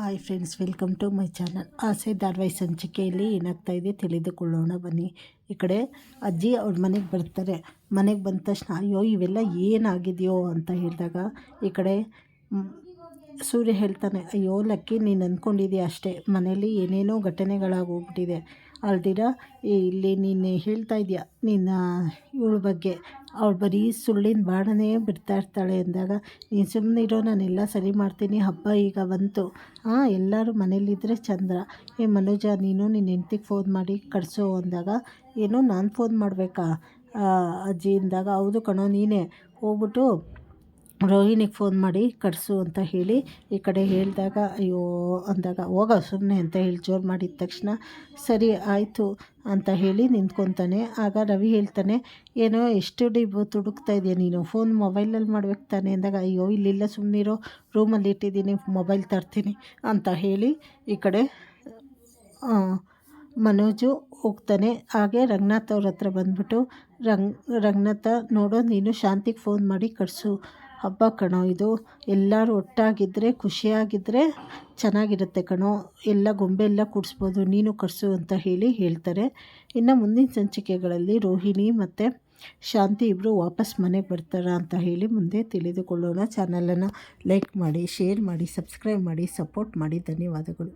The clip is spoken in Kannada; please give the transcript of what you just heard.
Hi friends welcome to my channel Aase, ಧಾರವಾಹಿ, ಸಂಚಿಕೆಯಲ್ಲಿ ಏನಾಗ್ತಾ ಇದೆ ತಿಳಿದುಕೊಳ್ಳೋಣ, ಬನ್ನಿ. ಈ ಕಡೆ ಅಜ್ಜಿ ಅವ್ರ ಮನೆಗೆ ಬರ್ತಾರೆ. ಮನೆಗೆ ಬಂದ ತಕ್ಷಣ, ಅಯ್ಯೋ, ಇವೆಲ್ಲ ಏನಾಗಿದೆಯೋ? ಅಂತ ಹೇಳಿದಾಗ, ಈ ಕಡೆ ಸೂರ್ಯ ಹೇಳ್ತಾನೆ, ಅಯ್ಯೋ, ಲಕ್ಕಿ, ನೀನು ಅಂದ್ಕೊಂಡಿದ್ಯಾ ಅಷ್ಟೇ? ಮನೇಲಿ ಏನೇನೋ ಘಟನೆಗಳಾಗೋಗ್ಬಿಟ್ಟಿದೆ ಅಲ್ದಿರ ಇಲ್ಲಿ ನೀನು ಹೇಳ್ತಾ ಇದೆಯಾ? ನಿನ್ನ, ಇವಳ ಬಗ್ಗೆ ಅವಳು ಬರೀ ಸುಳ್ಳಿನ ಬಾಣನೇ ಬಿಡ್ತಾ ಇರ್ತಾಳೆ ಅಂದಾಗ, ನೀನು ಸುಮ್ಮನೆ ಇರೋ, ನಾನೆಲ್ಲ ಸರಿ ಮಾಡ್ತೀನಿ, ಹಬ್ಬ ಈಗ ಬಂತು. ಹಾಂ ಎಲ್ಲರೂ ಮನೇಲಿದ್ದರೆ ಚಂದ್ರ. ಏ, ಮನೋಜ, ನೀನು ನಿನ್ನ ಹೆಂಡ್ತಿಗೆ ಫೋನ್ ಮಾಡಿ ಕಳಿಸು ಅಂದಾಗ, ಏನೋ, ನಾನು ಫೋನ್ ಮಾಡಬೇಕಾ? ಅಜ್ಜಿ ಅಂದಾಗ, ಹೌದು ಕಣೋ, ನೀನೇ. ಹೋಗ್ಬಿಟ್ಟು ರೋಹಿಣಿಗೆ ಫೋನ್ ಮಾಡಿ ಕಟ್ಸು ಅಂತ ಹೇಳಿ ಈ ಕಡೆ ಹೇಳಿದಾಗ, ಅಯ್ಯೋ ಅಂದಾಗ, ಹೋಗ ಸುಮ್ಮನೆ ಅಂತ ಹೇಳಿ ಜೋರು ಮಾಡಿದ ತಕ್ಷಣ, ಸರಿ, ಆಯಿತು ಅಂತ ಹೇಳಿ ನಿಂತ್ಕೊತಾನೆ. ಆಗ ರವಿ ಹೇಳ್ತಾನೆ, ಏನೋ ಎಷ್ಟು ಡಿಬ್ ತುಡುಕ್ತಾ ಇದೆಯಾ ನೀನು? ಫೋನ್ ಮೊಬೈಲಲ್ಲಿ ಮಾಡ್ಬೇಕು ತಾನೆ? ಅಂದಾಗ, ಅಯ್ಯೋ, ಇಲ್ಲಿಲ್ಲ ಸುಮ್ಮನಿರೋ ರೂಮಲ್ಲಿ ಇಟ್ಟಿದ್ದೀನಿ ಮೊಬೈಲ್ ತರ್ತೀನಿ ಅಂತ ಹೇಳಿ ಈ ಕಡೆ ಮನೋಜು ಹೋಗ್ತಾನೆ. ಹಾಗೆ ರಂಗನಾಥ್ ಅವ್ರ ಹತ್ರ ಬಂದ್ಬಿಟ್ಟು, ರಂಗ್, ರಂಗನಾಥ, ನೋಡೋ, ನೀನು ಶಾಂತಿಗೆ ಫೋನ್ ಮಾಡಿ ಕಳಿಸು ಹಬ್ಬ ಕಣೋ, ಇದು ಎಲ್ಲರೂ ಒಟ್ಟಾಗಿದ್ದರೆ ಖುಷಿಯಾಗಿದ್ದರೆ ಚೆನ್ನಾಗಿರುತ್ತೆ ಕಣೋ. ಎಲ್ಲ ಗೊಂಬೆ ಎಲ್ಲ ಕೂಡಿಸ್ಬೋದು, ನೀನು ಕಟ್ಸು ಅಂತ ಹೇಳಿ ಹೇಳ್ತಾರೆ. ಇನ್ನು ಮುಂದಿನ ಸಂಚಿಕೆಗಳಲ್ಲಿ ರೋಹಿಣಿ ಮತ್ತು ಶಾಂತಿ ಇಬ್ಬರು ವಾಪಸ್ ಮನೆಗೆ ಬರ್ತಾರಾ ಅಂತ ಹೇಳಿ ಮುಂದೆ ತಿಳಿದುಕೊಳ್ಳೋಣ. ಚಾನಲನ್ನು ಲೈಕ್ ಮಾಡಿ, ಶೇರ್ ಮಾಡಿ, ಸಬ್ಸ್ಕ್ರೈಬ್ ಮಾಡಿ, ಸಪೋರ್ಟ್ ಮಾಡಿ. ಧನ್ಯವಾದಗಳು.